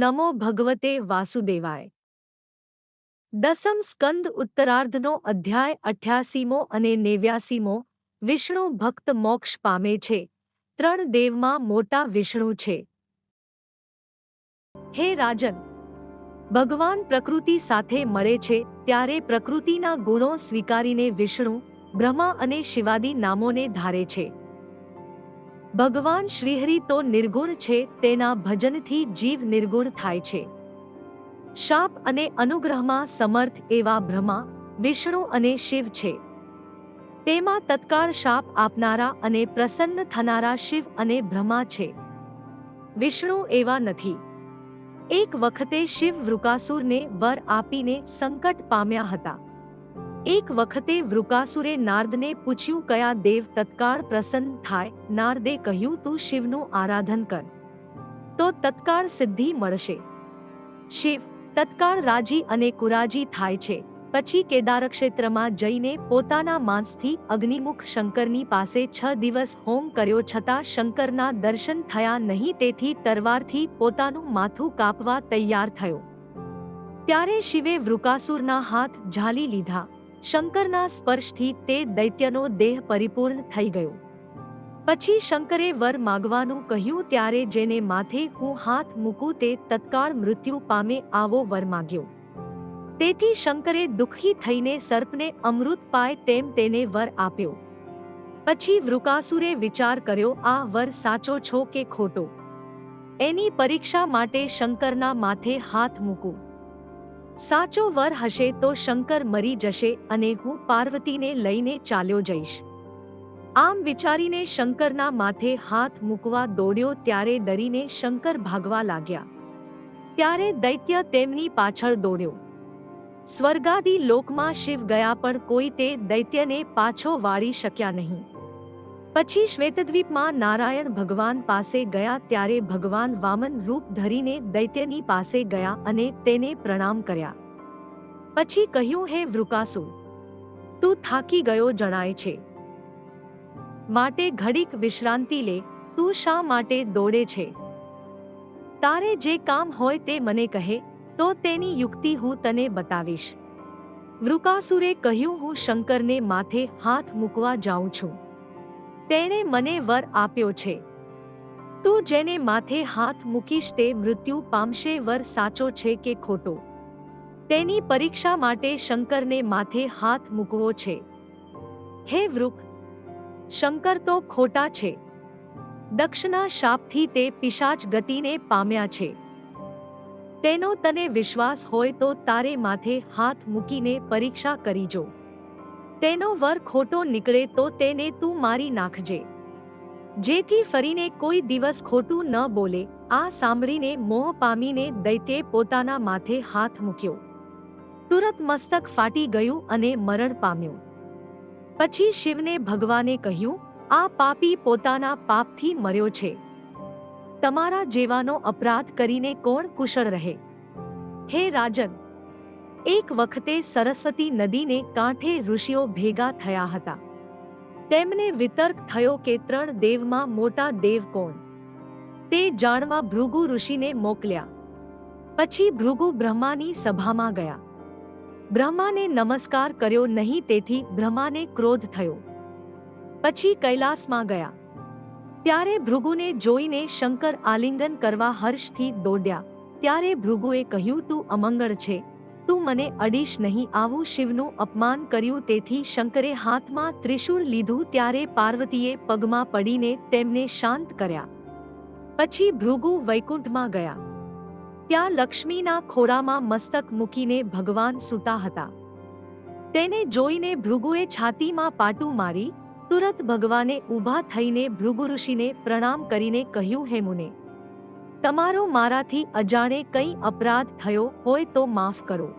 નમો ભગવતે વાસુદેવાય. દસમ સ્કંદ ઉત્તરાર્ધનો અધ્યાય અઠ્યાસીમો અને નેવ્યાસીમો, વિષ્ણુ ભક્ત મોક્ષ પામે છે. ત્રણ દેવમાં મોટા વિષ્ણુ છે. હે રાજન, ભગવાન પ્રકૃતિ સાથે મળે છે ત્યારે પ્રકૃતિના ગુણો સ્વીકારીને વિષ્ણુ, બ્રહ્મા અને શિવાદી નામોને ધારે છે. ભગવાન શ્રીહરિ તો નિર્ગુણ છે, તેના ભજનથી જીવ નિર્ગુણ થાય છે. શાપ અને અનુગ્રહમાં સમર્થ એવા બ્રહ્મા, વિષ્ણુ અને શિવ છે. તેમાં તત્કાળ શાપ આપનારા અને પ્રસન્ન થનારા શિવ અને બ્રહ્મા છે. વિષ્ણુ એવા નથી. એક વખતે શિવ વૃકાસુરને વર આપીને સંકટ પામ્યા હતા. એક વખતે વૃકાસુરે નારદને પૂછ્યું, કયા દેવ તત્કાળ પ્રસન્ન થાય? નારદે કહ્યું, તું શિવનું આરાધન કર. તો તત્કાળ સિદ્ધિ મળશે. શિવ, તત્કાળ રાજી અને કુરાજી થાય છે. પછી કેદાર ક્ષેત્રમાં જઈને પોતાના માંસથી અગ્નિમુખ શંકરની પાસે છ દિવસ હોમ કર્યો, છતાં શંકરના દર્શન થયા નહીં, તેથી તરવારથી પોતાનું માથું કાપવા તૈયાર થયો. ત્યારે શિવે વૃકાસુરના હાથ ઝાલી લીધા. શંકરના સ્પર્શથી તે દૈત્યનો દેહ પરિપૂર્ણ થઈ ગયો. પછી શંકરે વર માગવાનું કહ્યું ત્યારે જેને માથે હું હાથ મૂકું તે તત્કાળ મૃત્યુ પામે આવો વર માગ્યો. તેથી શંકરે દુઃખી થઈને સર્પને અમૃત પાય તેમ તેને વર આપ્યો. પછી વૃકાસુરે વિચાર કર્યો, આ વર સાચો છો કે ખોટો? એની પરીક્ષા માટે શંકરના માથે હાથ મૂકું. સાચો વર હશે તો શંકર મરી જશે અને હું પાર્વતીને લઈને ચાલ્યો જઈશ. આમ વિચારીને શંકરના માથે હાથ મૂકવા દોડ્યો ત્યારે ડરીને શંકર ભાગવા લાગ્યા. ત્યારે દૈત્ય તેમની પાછળ દોડ્યો. સ્વર્ગાદી લોકમાં શિવ ગયા પણ કોઈ તે દૈત્યને પાછો વાળી શક્યા નહીં. પછી શ્વેતદ્વીપમાં નારાયણ ભગવાન પાસે ગયા ત્યારે ભગવાન વામન રૂપ ધરીને દૈત્યની પાસે ગયા અને તેને પ્રણામ કર્યા. પછી કહ્યું, હે વૃકાસુ, તું થાકી ગયો જણાય છે. માટે ઘડીક વિશ્રાંતિ લે, તું શા માટે દોડે છે? તારે જે કામ હોય તે મને કહે, તો તેની યુક્તિ હું તને બતાવીશ. વૃકાસુરે કહ્યું, હું શંકરને માથે હાથ મૂકવા જાઉં છું. તેણે મને વર આપ્યો છે. તું જેને માથે હાથ મૂકીશ તે મૃત્યુ પામશે, વર સાચો છે કે ખોટો? તેની પરીક્ષા માટે શંકરને માથે હાથ મૂકવો છે. હે વૃક, શંકર તો ખોટા છે. દક્ષના શાપથી તે પિશાચ ગતિને પામ્યા છે. તેનો તને વિશ્વાસ હોય તો તારે માથે હાથ મૂકીને પરીક્ષા કરી જો. તેનો વર ખોટો નીકળે તો તેને તું મારી નાખજે. જેથી ફરીને કોઈ દિવસ ખોટું ન બોલે, આ સાંભળીને મોહ પામીને દૈત્યે પોતાના માથે હાથ મૂક્યો. તુરત મસ્તક ફાટી ગયું અને મરણ પામ્યું. પછી શિવને ભગવાને કહ્યું, આ પાપી પોતાના પાપથી મર્યો છે. તમારા જેવાનો અપરાધ કરીને કોણ કુશળ રહે? હે રાજન, એક વખતે સરસ્વતી નદીને કાંઠે ઋષિઓ ભેગા થયા હતા. તેમને વિતર્ક થયો કે ત્રણ દેવમાં મોટા દેવ કોણ? તે જાણવા ભૃગુ ઋષિને મોકલ્યા. પછી ભૃગુ બ્રહ્માની સભામાં ગયા. બ્રહ્માને નમસ્કાર કર્યો નહીં તેથી બ્રહ્માને ક્રોધ થયો. પછી કૈલાસમાં ગયા. ત્યારે ભૃગુને જોઈને શંકર આલિંગન કરવા હર્ષથી દોડ્યા. ત્યારે ભૃગુએ કહ્યું, તું અમંગળ છે. તું મને અડીશ નહીં. આવું શિવનું અપમાન કર્યું તેથી શંકરે હાથમાં ત્રિશૂળ લીધું ત્યારે પાર્વતીએ પગમાં પડીને તેમને શાંત કર્યા. પછી ભૃગુ વૈકુંઠમાં ગયા. ત્યાં લક્ષ્મીના ખોળામાં મસ્તક મૂકીને ભગવાન સૂતા હતા. તેને જોઈને ભૃગુએ છાતીમાં પાટું મારી, તુરત ભગવાને ઊભા થઈને ભૃગુ ઋષિને પ્રણામ કરીને કહ્યું, હે મુને, તમારો મારાથી અજાણે કંઈ અપરાધ થયો હોય તો માફ કરો.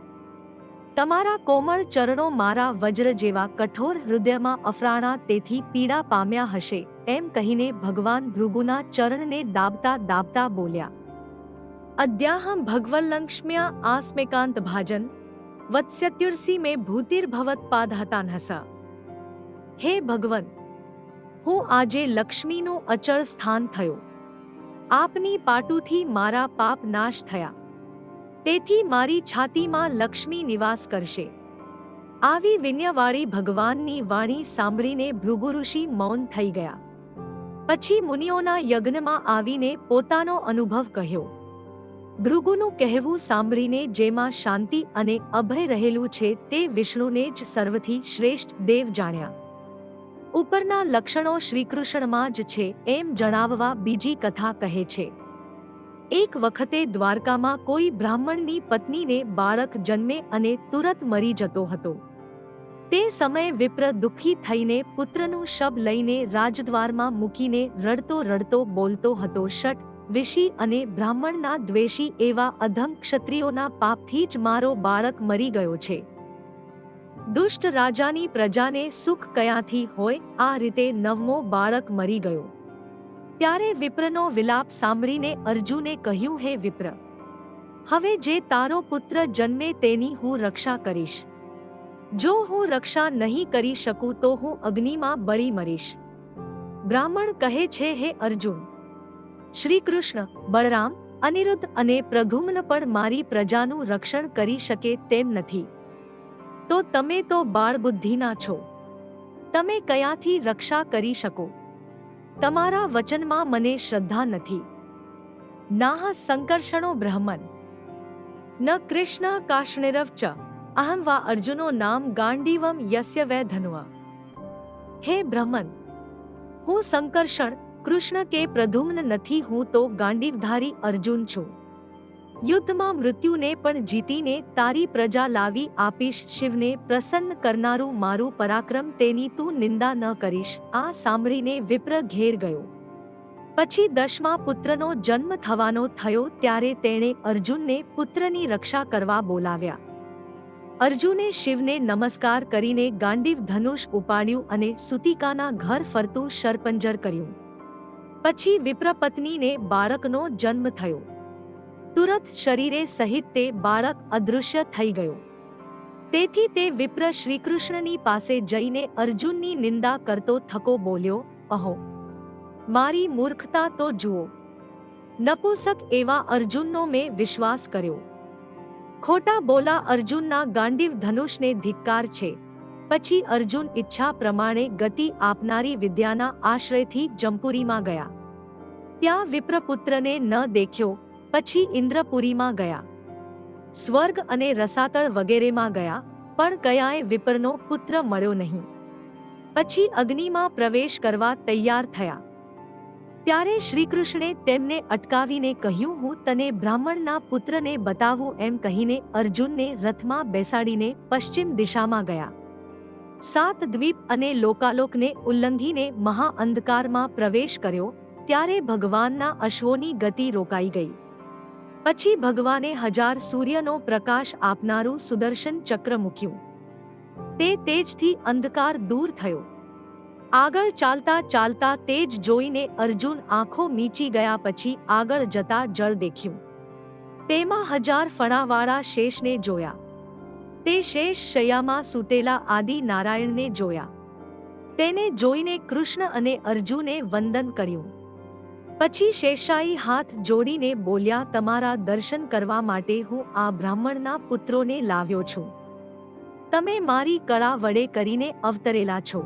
તમારા કોમળ ચરણો મારા વજ્ર જેવા કઠોર હૃદયમાં અફરાણા તેથી પીડા પામ્યા હશે, એમ કહીને ભગવાન ભૃગુના ચરણને દાબતા દાબતા બોલ્યા. ભગવલ્લક્ષ્મ્યા આસ્મેકાંત ભાજન વત્સ્યત્યુર્સી મેં ભૂતિર્ભવત પાદહતાન હસા હે ભગવન હું આજે લક્ષ્મીનું અચળ સ્થાન થયો આપની પાટુથી મારા પાપ નાશ થયા તેથી મારી છાતીમાં લક્ષ્મી નિવાસ કરશે આવી વિન્યવાળી ભગવાનની વાણી સાંભળીને ભૃગુઋષિ મૌન થઈ ગયા પછી મુનિઓના યજ્ઞમાં આવીને પોતાનો અનુભવ કહ્યો ભૃગુનું કહેવું સાંભળીને જેમાં શાંતિ અને અભય રહેલું છે તે વિષ્ણુને જ સર્વથી શ્રેષ્ઠ દેવ જાણ્યા. ઉપરના લક્ષણો શ્રીકૃષ્ણમાં જ છે એમ જણાવવા બીજી કથા કહે છે. એક વખતે દ્વારકામાં કોઈ બ્રાહ્મણની પત્નીને બાળક જન્મે અને તુરત મરી જતો હતો. તે સમયે વિપ્ર દુઃખી થઈને પુત્રનું શબ લઈને રાજદ્વારમાં મૂકીને રડતો રડતો બોલતો હતો, શટ વિષી અને બ્રાહ્મણના દ્વેષી એવા અધમ ક્ષત્રિયોના પાપથી જ મારો બાળક મરી ગયો છે. દુષ્ટ રાજાની પ્રજાને સુખ કયાથી હોય, આ રીતે નવમો બાળક મરી ગયો. ત્યારે વિપ્રનો વિલાપ સાંભળીને અર્જુને કહ્યું, હે વિપ્ર, હવે જે તારો પુત્ર જન્મે તેની હું રક્ષા કરીશ. જો હું રક્ષા નહીં કરી શકું તો હું અગ્નિમાં બળી મરીશ. બ્રાહ્મણ કહે છે, હે અર્જુન શ્રી કૃષ્ણ બળરામ, અનિરુદ્ધ અને પ્રઘુમ્ન પણ મારી પ્રજાનું રક્ષણ કરી શકે તેમ નથી. તો તમે તો બાળ બુદ્ધિના છો. તમે કયાથી રક્ષા કરી શકો? તમારા વચનમાં મને શ્રદ્ધા નથી. નાહ સંકર્ષણો બ્રહ્મન. ન કૃષ્ણ કાશ્ણિરવ ચ. અહમ વા અર્જુનો નામ ગાંડીવમ યસ્ય વૈ ધનુઆ. હે બ્રહ્મન, હું સંકર્ષણ કૃષ્ણ કે પ્રધુમ્ન નથી હું તો ગાંડીવધારી અર્જુન છું. યુદ્ધમાં મૃત્યુને પણ જીતીને તારી પ્રજા લાવી આપીશ શિવને પ્રસન્ન કરનારું મારું પરાક્રમ તેની તું નિંદા ન કરીશ. આ સાંભળીને વિપ્ર ઘેર ગયો. પછી દશમા પુત્રનો જન્મ થવાનો થયો ત્યારે તેણે અર્જુનને પુત્રની રક્ષા કરવા બોલાવ્યા. અર્જુને શિવને નમસ્કાર કરીને ગાંડીવ ધનુષ ઉપાડ્યું અને સુતિકાના ઘર ફરતું શરપંજર કર્યું. પછી વિપ્રપત્નીને બાળકનો જન્મ થયો. તુરત શરીરે સહિત તે બાળક અદૃશ્ય થઈ ગયો. તેથી તે વિપ્ર શ્રીકૃષ્ણની પાસે જઈને અર્જુનની નિંદા કરતો થકો બોલ્યો, અહો, મારી મૂર્ખતા તો જુઓ. નપુસક એવા અર્જુનનો મેં વિશ્વાસ કર્યો. ખોટા બોલા અર્જુનના ગાંડીવ ધનુષને ધિક્કાર છે. પછી અર્જુન ઈચ્છા પ્રમાણે ગતિ આપનારી વિદ્યાના આશ્રયથી જમપુરીમાં ગયા. ત્યાં વિપ્રપુત્રને ન દેખ્યો, પછી ઇન્દ્રપુરીમાં ગયા. સ્વર્ગ અને રસાતળ વગેરેમાં ગયા, પણ કયાએ વિપરનો પુત્ર મળ્યો નહીં. પછી અગ્નિમાં પ્રવેશ કરવા તૈયાર થયા. ત્યારે શ્રીકૃષ્ણે તેમને અટકાવીને કહ્યું, હું તને બ્રાહ્મણના પુત્રને બતાવું એમ કહીને અર્જુનને રથમાં બેસાડીને પશ્ચિમ દિશામાં ગયા. સાત દ્વીપ અને લોકાલોકને ઉલ્લંઘીને મહાઅંધકારમાં પ્રવેશ કર્યો, ત્યારે ભગવાનના અશ્વોની ગતિ રોકાઈ ગઈ. પછી ભગવાને હજાર સૂર્યનો પ્રકાશ આપનારું સુદર્શન ચક્ર મૂક્યું. તે તેજથી અંધકાર દૂર થયો. આગળ ચાલતા ચાલતા તેજ જોઈને અર્જુન આંખો મીચી ગયા પછી આગળ જતા જળ દેખ્યું. તેમાં હજાર ફણાવાળા શેષને જોયા. તે શેષ શયામાં સૂતેલા આદિ નારાયણને જોયા. તેને જોઈને કૃષ્ણ અને અર્જુને વંદન કર્યું. પછી શેષાઈ હાથ જોડીને બોલ્યા, તમારા દર્શન કરવા માટે હું આ બ્રાહ્મણના પુત્રોને લાવ્યો છું. તમે મારી કળા વડે કરીને અવતરેલા છો.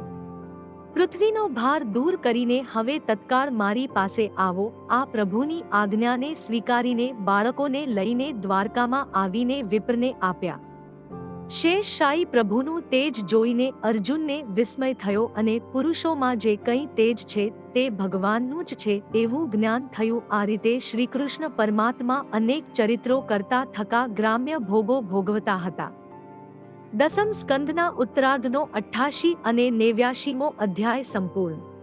પૃથ્વીનો ભાર દૂર કરીને હવે તત્કાળ મારી પાસે આવો. આ પ્રભુની આજ્ઞાને સ્વીકારીને બાળકોને લઈને દ્વારકામાં આવીને વિપ્રને આપ્યા. શેષ શાહી પ્રભુનું તેજ જોઈને અર્જુનને વિસ્મય થયો અને પુરુષોમાં જે કંઈ તેજ છે તે ભગવાનનું જ છે એવું જ્ઞાન થયું. આ રીતે શ્રીકૃષ્ણ પરમાત્મા અનેક ચરિત્રો કરતા થકા ગ્રામ્ય ભોગો ભોગવતા હતા. દસમ સ્કંદના ઉત્તરાર્ધનો અઠ્ઠાશી અને નેવ્યાશીમો અધ્યાય સંપૂર્ણ.